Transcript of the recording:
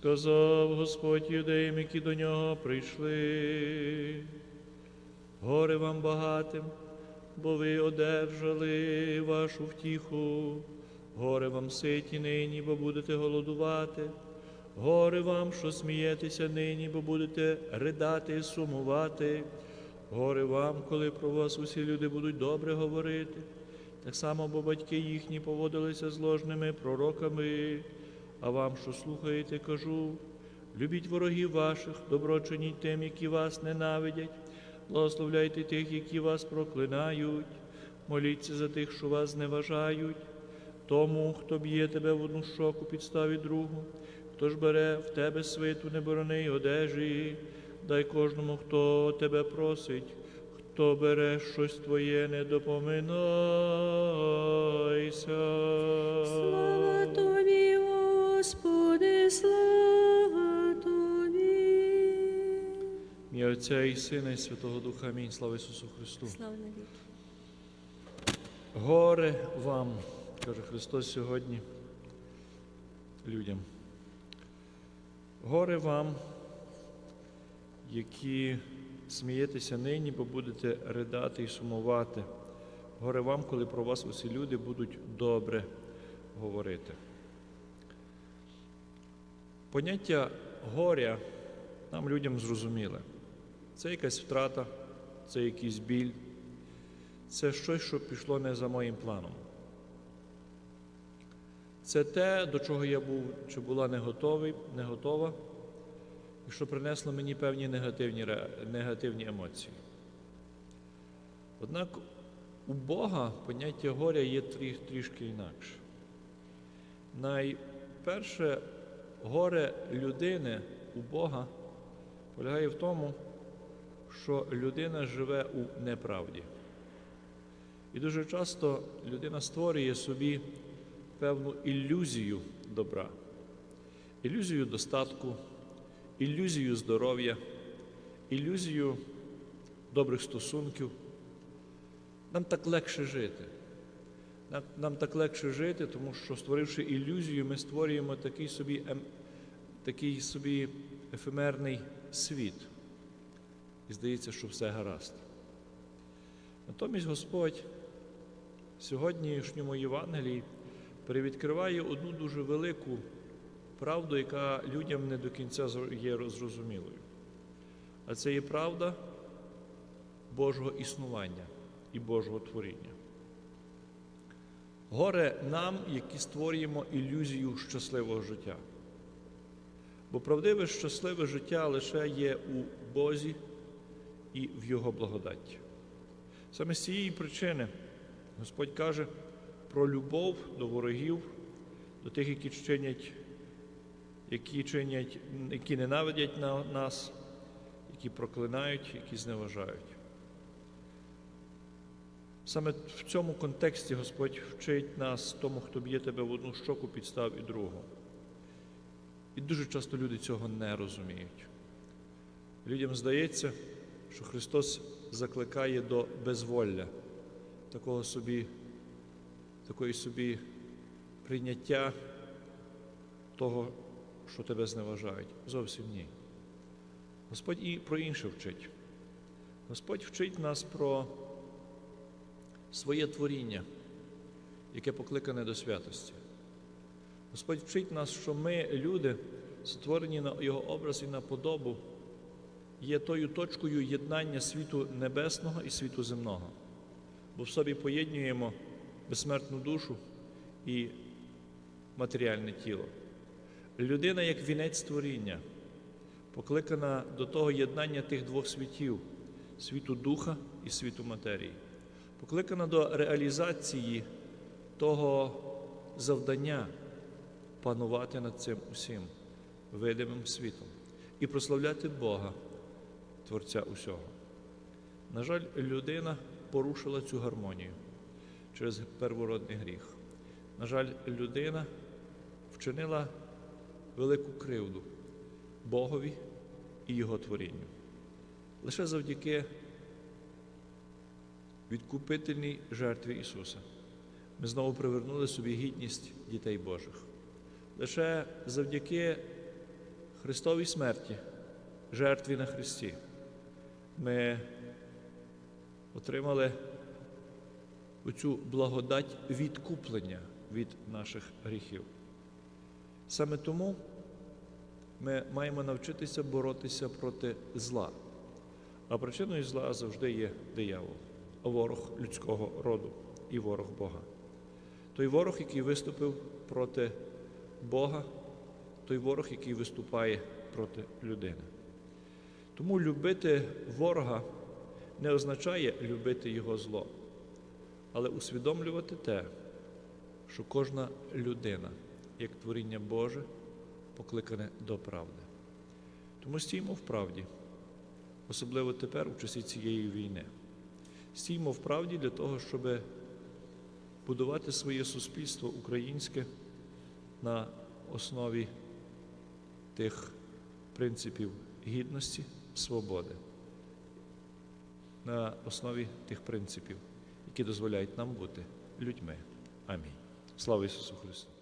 Сказав Господь юдеям, які до нього прийшли. Горе вам багатим, бо ви одержали вашу втіху. Горе вам ситі нині, бо будете голодувати. Горе вам, що смієтеся нині, бо будете ридати і сумувати. Горе вам, коли про вас усі люди будуть добре говорити. Так само, бо батьки їхні поводилися з ложними пророками. А вам, що слухаєте, кажу, любіть ворогів ваших, добро чиніть тим, які вас ненавидять, благословляйте тих, які вас проклинають, моліться за тих, що вас зневажають. Тому, хто б'є тебе в одну щоку, підставі другу, хто ж бере в тебе свиту, не борони одежі, дай кожному, хто тебе просить, хто бере щось твоє, не допоминайся. Отця і Сина, і Святого Духа. Амінь. Слава Ісусу Христу. Слава навіки. Горе вам, каже Христос сьогодні людям. Горе вам, які смієтеся нині, бо будете ридати і сумувати. Горе вам, коли про вас усі люди будуть добре говорити. Поняття горя нам людям зрозуміле. Це якась втрата, це якийсь біль, це щось, що пішло не за моїм планом. Це те, до чого я був чи була не готовий, не готова, і що принесло мені певні негативні, негативні емоції. Однак у Бога поняття горя є трі- трішки інакше. Найперше горе людини у Бога полягає в тому, що людина живе у неправді. І дуже часто людина створює собі певну ілюзію добра, ілюзію достатку, ілюзію здоров'я, ілюзію добрих стосунків. Нам так легше жити. Нам, нам так легше жити, тому що, створивши ілюзію, ми створюємо такий собі, ем, такий собі ефемерний світ. І здається, що все гаразд. Натомість Господь в сьогоднішньому Євангелії перевідкриває одну дуже велику правду, яка людям не до кінця є зрозумілою. А це є правда Божого існування і Божого творіння. Горе нам, які створюємо ілюзію щасливого життя. Бо правдиве щасливе життя лише є у Бозі і в Його благодаті. Саме з цієї причини Господь каже про любов до ворогів, до тих, які чинять, які чинять, які ненавидять на нас, які проклинають, які зневажають. Саме в цьому контексті Господь вчить нас тому, хто б'є тебе в одну щоку, підстав і другу. І дуже часто люди цього не розуміють. Людям здається, що Христос закликає до безволля, такого собі, такої собі прийняття того, що тебе зневажають. Зовсім ні. Господь і про інше вчить. Господь вчить нас про своє творіння, яке покликане до святості. Господь вчить нас, що ми, люди, створені на Його образ і на подобу, є тою точкою єднання світу небесного і світу земного, бо в собі поєднуємо безсмертну душу і матеріальне тіло. Людина як вінець творіння, покликана до того єднання тих двох світів світу духа і світу матерії, покликана до реалізації того завдання панувати над цим усім видимим світом і прославляти Бога, Творця усього. На жаль, людина порушила цю гармонію через первородний гріх. На жаль, людина вчинила велику кривду Богові і Його творінню. Лише завдяки відкупительній жертві Ісуса ми знову привернули собі гідність дітей Божих. Лише завдяки Христовій смерті, жертві на Христі, ми отримали оцю благодать відкуплення від наших гріхів. Саме тому ми маємо навчитися боротися проти зла. А причиною зла завжди є диявол, ворог людського роду і ворог Бога. Той ворог, який виступив проти Бога, той ворог, який виступає проти людини. Тому любити ворога не означає любити його зло, але усвідомлювати те, що кожна людина, як творіння Боже, покликане до правди. Тому стіймо в правді, особливо тепер у часі цієї війни. Стіймо в правді для того, щоб будувати своє суспільство українське на основі тих принципів гідності, свободи, на основі тих принципів, які дозволяють нам бути людьми. Амінь. Слава Ісусу Христу!